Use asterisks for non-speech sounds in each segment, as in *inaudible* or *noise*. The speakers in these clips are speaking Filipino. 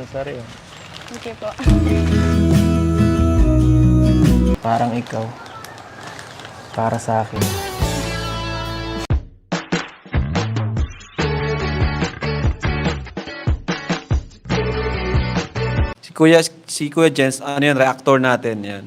Mansari. oh. Okay po. Parang ikaw. Para sa akin. Si Kuya, si Kuya Jens, ano yan, reactor natin yan.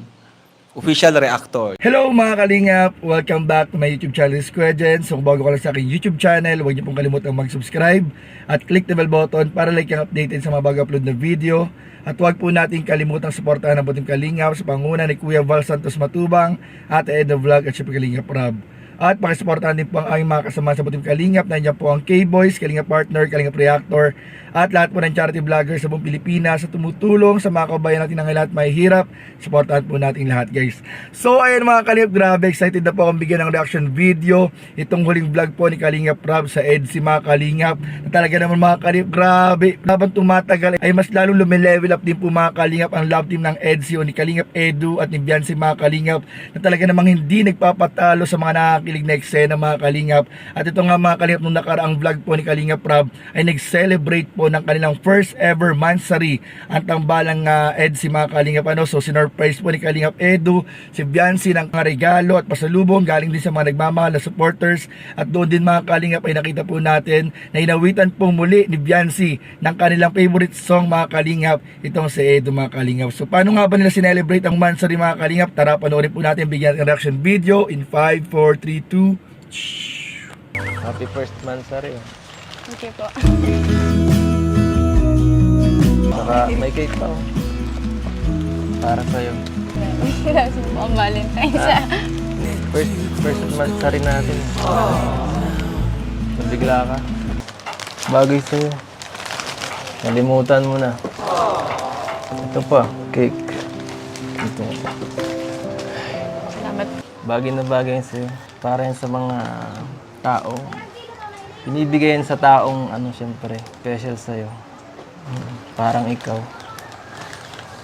Official reactor. Hello mga kalingap! Welcome back to my YouTube channel, Square Gen. So kung bago ka lang sa aking YouTube channel, huwag niyo pong kalimutan mag-subscribe at click the bell button para like ang updated sa mga bago upload na video. At huwag po natin kalimutang suportahan ang buting kalingap sa panguna ni Kuya Val Santos Matubang, Ate Edo Vlog at syempre Kalingap Rob. At pakisuportahan din po ang aming mga kasama sa Butim Kalingap. Nandiyan po ang K-Boys, Kalingap Partner, Kalingap Reactor, at lahat po ng charity vloggers sa buong Pilipinas sa tumutulong sa mga kabayan natin na lahat may hirap. Suportahan po natin lahat guys. So ayun mga Kalingap, grabe excited na po akong bigyan ng reaction video. Itong huling vlog po ni Kalingap Rob sa EDSI mga Kalingap. Na talaga naman mga Kalingap, grabe. Habang tumatagal ay mas lalo lumilevel up din po mga Kalingap ang love team ng EDSI o ni Kalingap Edu at ni Biancy mga Kalingap na talaga namang hindi nagpapatalo sa mga nakakilig na eksena mga Kalingap. At ito nga mga Kalingap nung nakaraang vlog po ni Kalingap Rob ay nag-celebrate po ng kanilang first ever mansari ang tambalang uh, EDSI mga Kalingap. Ano? So sinurprise po ni Kalingap Edu si Biancy ng mga regalo at pasalubong galing din sa mga nagmamahal na supporters at doon din mga Kalingap ay nakita po natin na inawitan po muli ni Biancy ng kanilang favorite song mga Kalingap itong si Edu mga Kalingap. So paano nga ba nila sinelebrate ang mansari mga Kalingap? Tara panoorin po natin bigyan ng reaction video in 5, 4, 3, 2 Happy first Mansari. oh. Okay po. Saka may cake pa. oh. Para sa'yo. Kasi *laughs* po ang Valentine's. ah. First, first Mansari natin. Nabigla ka. Bagay sa'yo. Nalimutan mo na. Ito pa, cake. Ito. Salamat. Bagay na bagay sa'yo. Para yan sa mga tao. Binibigay yan sa taong, ano, siyempre, special sa'yo. Parang ikaw.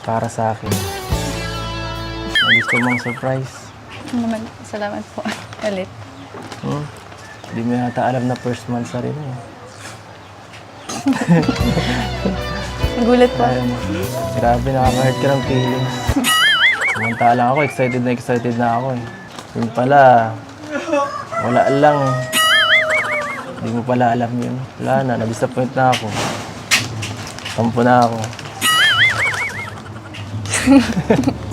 Para sa akin. Na gusto mong surprise. Naman, salamat po. *laughs* Ulit. Hmm? Hindi mo yata alam na first month sa rin eh. *laughs* Nagulat po. Ayaw mo. Grabe, nakaka-hurt ka ng feelings. *laughs* Samantalang ako, excited na excited na ako eh. Yun pala, wala lang. Hindi mo pala alam yun. Wala na, na-disappoint na ako. Sampo na ako. *laughs*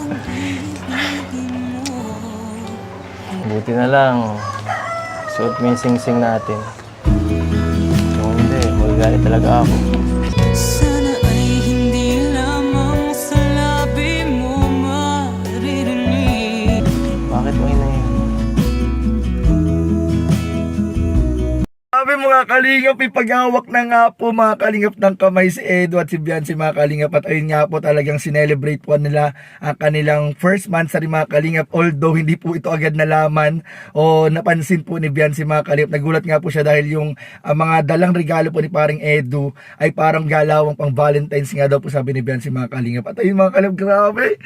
Buti na lang, suot mo yung sing-sing natin. Kung hindi, magagalit talaga ako. Kalingap, ipaghawak na nga po mga kalingap ng kamay si Edo at si Biancy mga kalingap. At ayun nga po talagang sinelebrate po nila ang kanilang first month sa mga kalingap. Although hindi po ito agad nalaman o napansin po ni Biancy mga kalingap. Nagulat nga po siya dahil yung ah, mga dalang regalo po ni paring Edo ay parang galawang pang Valentine's nga daw po sabi ni Biancy mga kalingap. At ayun mga kalingap grabe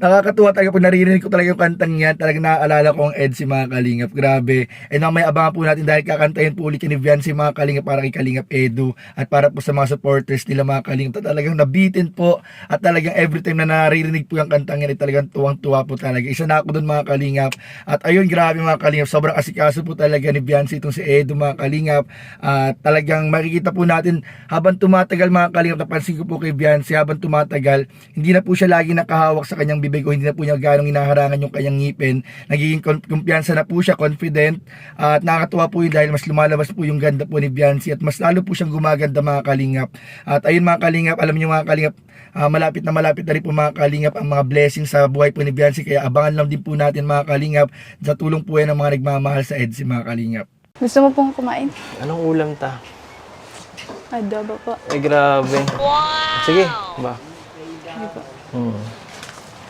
Nakakatuwa talaga pag naririnig ko talaga yung kantang yan. Talagang naaalala ko ang Ed si mga Kalingap. Grabe. And may abangan po natin dahil kakantayin po ulit ni Vian si mga Kalingap para kay Kalingap Edu. At para po sa mga supporters nila mga Kalingap. Talagang nabitin po. At talagang every time na naririnig po yung kantang yan, ay talagang tuwang-tuwa po talaga. Isa na ako dun mga Kalingap. At ayun, grabe mga Kalingap. Sobrang asikaso po talaga ni Viancy itong si Edu mga Kalingap. At talagang makikita po natin habang tumatagal mga Kalingap. Napansin ko po kay Viancy habang tumatagal. Hindi na po siya lagi nakahawak sa kanyang bibig o hindi na po niya ganong inaharangan yung kanyang ngipin. Nagiging kumpiyansa na po siya, confident. at nakakatuwa po yun dahil mas lumalabas po yung ganda po ni Biancy at mas lalo po siyang gumaganda mga kalingap. At ayun mga kalingap, alam niyo mga kalingap, ah, malapit na malapit na rin po mga kalingap ang mga blessings sa buhay po ni Biancy. Kaya abangan lang din po natin mga kalingap sa tulong po yan ng mga nagmamahal sa EDSI mga kalingap. Gusto mo pong kumain? Anong ulam ta? Adobo po. Ay, grabe. Sige, ba? Sige po. Hmm.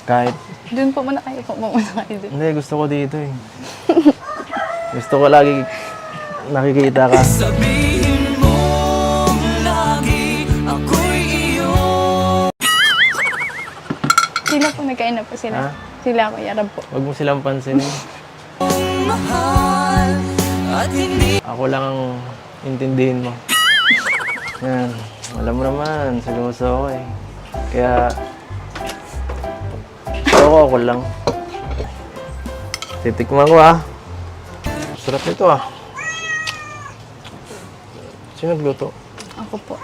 Kahit, Doon po muna kayo po. Muna kayo doon. hindi, gusto ko dito eh. gusto ko lagi nakikita ka. Sabihin mo lagi ako'y iyo Sila po nagkain na po sila. Ha? Sila ko, Yarab po. Huwag mo silang pansinin. mahal At hindi Ako lang ang intindihin mo. Yan. Alam mo naman, seryoso ako eh. Kaya, ako ako lang. Titikman ko ah. Sarap nito ah. Sino nagluto? Ako po.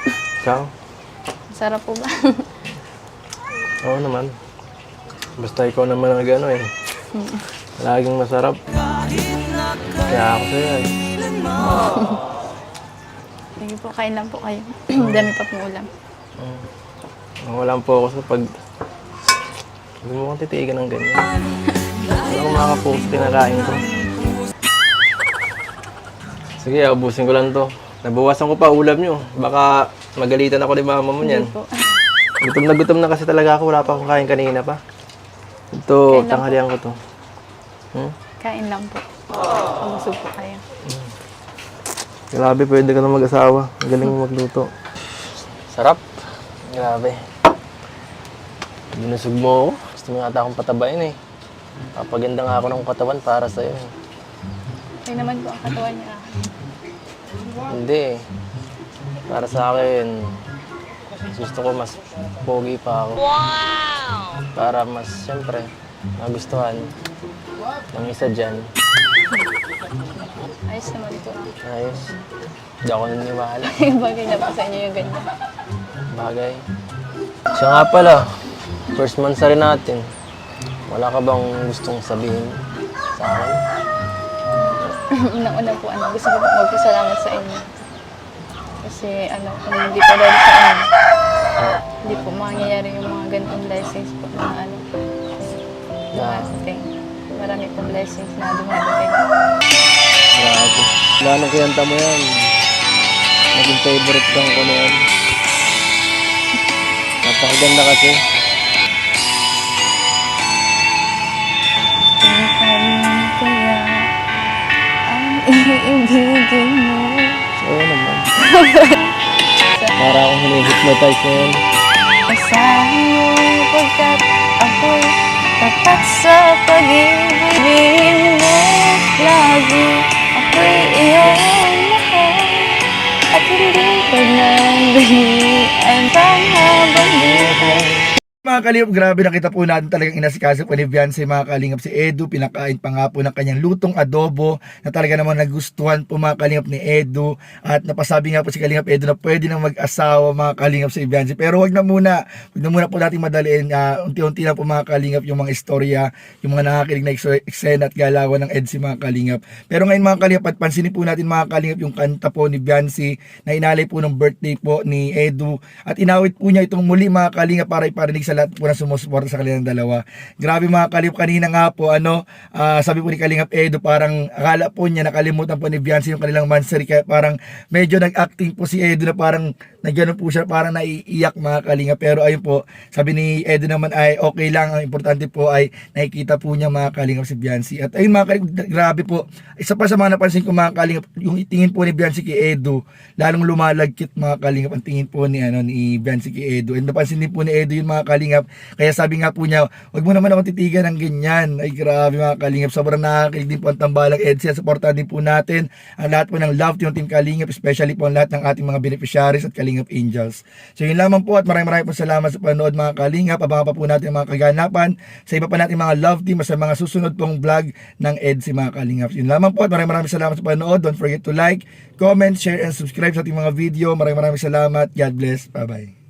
Ikaw? Sarap po ba? *laughs* Oo naman. Basta ikaw naman ang gano eh. Laging masarap. Kaya ako sa'yo eh. Sige po, kain lang po kayo. *clears throat* Dami pa pong ulam. Wala po ako sa pag... Hindi mo kong titigan ng ganyan. Wala akong makakapokus kinakain ko. Sige, ubusin ko lang to. Nabawasan ko pa ulam nyo. Baka magalitan ako ni mama mo niyan. Gutom na gutom na kasi talaga ako. Wala pa akong kain kanina pa. Ito, tanghalian ko to. Hmm? Kain lang po. Pabusog po kayo. Grabe, pwede ka na mag-asawa. Ang galing mo magluto. Sarap. Grabe. Binusog mo ako. Gusto mo yata akong patabain eh. Papaganda nga ako ng katawan para sa'yo. eh. Kayo naman po ang katawan niya. Hindi eh. Para sa akin, gusto ko mas pogi pa ako. Wow! Para mas, siyempre, magustuhan ng isa dyan. Ayos naman po. Ayos. Hindi ako naniniwala. *laughs* Bagay na po sa inyo yung ganyan. Bagay. Siya nga pala, first month sa rin natin. Wala ka bang gustong sabihin sa akin? *laughs* Unang-una po, ano, gusto ko po magpasalamat sa inyo. Kasi, ano, kung hindi pa dahil sa inyo, hindi po mangyayari yung mga ganitong blessings po na, ano, dumating. Marami pong blessings na dumadating. Grabe. Wala nang kiyanta mo yan. Naging favorite kang ko na yan. Napakaganda kasi. Iibigin mo. Oo naman. Para akong hinihipnotize ngayon. Asahan mo pagkat ako'y tapat sa pag-ibig mo. Lagi ako'y iyong mahal at hindi ko nandalian panghabang buhay. Mga kalingap, grabe nakita po natin talagang inasikaso pa ni Beyonce mga kalingap si Edu. Pinakain pa nga po ng kanyang lutong adobo na talaga naman nagustuhan po mga kalingap ni Edu. At napasabi nga po si kalingap Edu na pwede nang mag-asawa mga kalingap si Beyonce. Pero wag na muna, wag na muna po natin madaliin. ah, unti-unti na po mga kalingap yung mga istorya, yung mga nakakilig na eksena at galawan ng EDSI mga kalingap. Pero ngayon mga kalingap, at pansinin po natin mga kalingap yung kanta po ni Beyonce na inalay po ng birthday po ni Edu. At inawit po niya itong muli mga kalingap para iparinig sa lahat po na sumusuporta sa kanilang dalawa. Grabe mga kalingap, kanina nga po ano, ah, sabi po ni Kalingap Edu parang akala po niya nakalimutan po ni Beyonce yung kanilang mansari kaya parang medyo nag-acting po si Edu na parang nagano po siya parang naiiyak mga kalingap pero ayun po sabi ni Edu naman ay okay lang. Ang importante po ay nakikita po niya mga kalingap si Beyonce at ayun mga kalingap grabe po. Isa pa sa mga napansin ko mga kalingap yung tingin po ni Beyonce kay Edu lalong lumalagkit mga kalingap ang tingin po ni ano ni Beyonce kay Edu and napansin din po ni Edu yung mga kalingap kaya sabi nga po niya wag mo naman ako titigan ng ganyan. Ay grabe mga kalingap sobrang nakakakilig din po ang tambalang EDSI at supportahan din po natin ang lahat po ng love team team kalingap especially po ang lahat ng ating mga beneficiaries at kalingap angels. So yun lamang po at maraming maraming po salamat sa panonood mga kalingap abangan pa po natin mga kaganapan sa iba pa natin mga love team sa mga susunod pong vlog ng EDSI mga kalingap yun lamang po at maraming maraming salamat sa panonood don't forget to like comment share and subscribe sa ating mga video. Maraming maraming salamat. God bless. Bye bye